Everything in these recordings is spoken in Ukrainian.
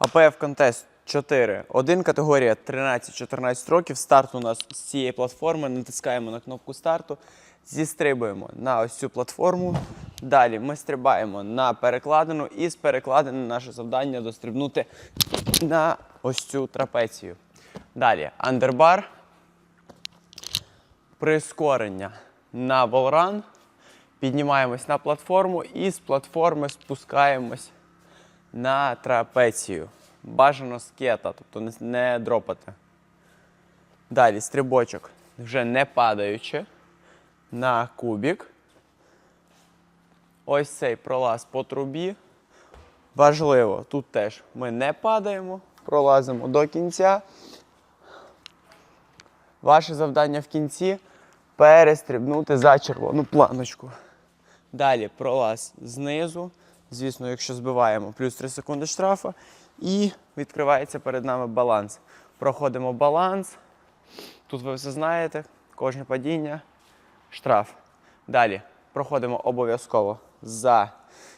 АПФ Контест 4. Один категорія 13-14 років. Старт у нас з цієї платформи. Натискаємо на кнопку старту. Зістрибуємо на ось цю платформу. Далі ми стрибаємо на перекладину, і з перекладини наше завдання дострибнути на ось цю трапецію. Далі андербар, прискорення на волран. Піднімаємось на платформу і з платформи спускаємось на трапецію. Бажано з кета, тобто не дропати. Далі стрибочок, вже не падаючи на кубік. Ось цей пролаз по трубі. Важливо, тут теж ми не падаємо, пролазимо до кінця. Ваше завдання в кінці перестрибнути за червону планочку. Далі пролаз знизу. Звісно, якщо збиваємо, плюс 3 секунди штрафа. І відкривається перед нами баланс. Проходимо баланс. Тут ви все знаєте, кожне падіння, штраф. Далі проходимо обов'язково за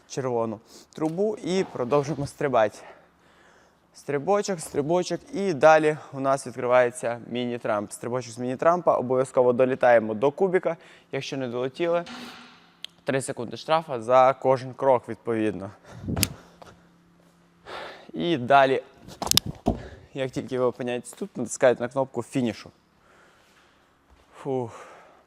червону трубу і продовжуємо стрибати. Стрибочок, стрибочок, і далі у нас відкривається міні-трамп. Стрибочок з міні-трампа. Обов'язково долітаємо до кубіка. Якщо не долетіли, 3 секунди штрафа за кожен крок, відповідно. І далі, як тільки ви опиняєтесь тут, натискаєте на кнопку фінішу. Фух.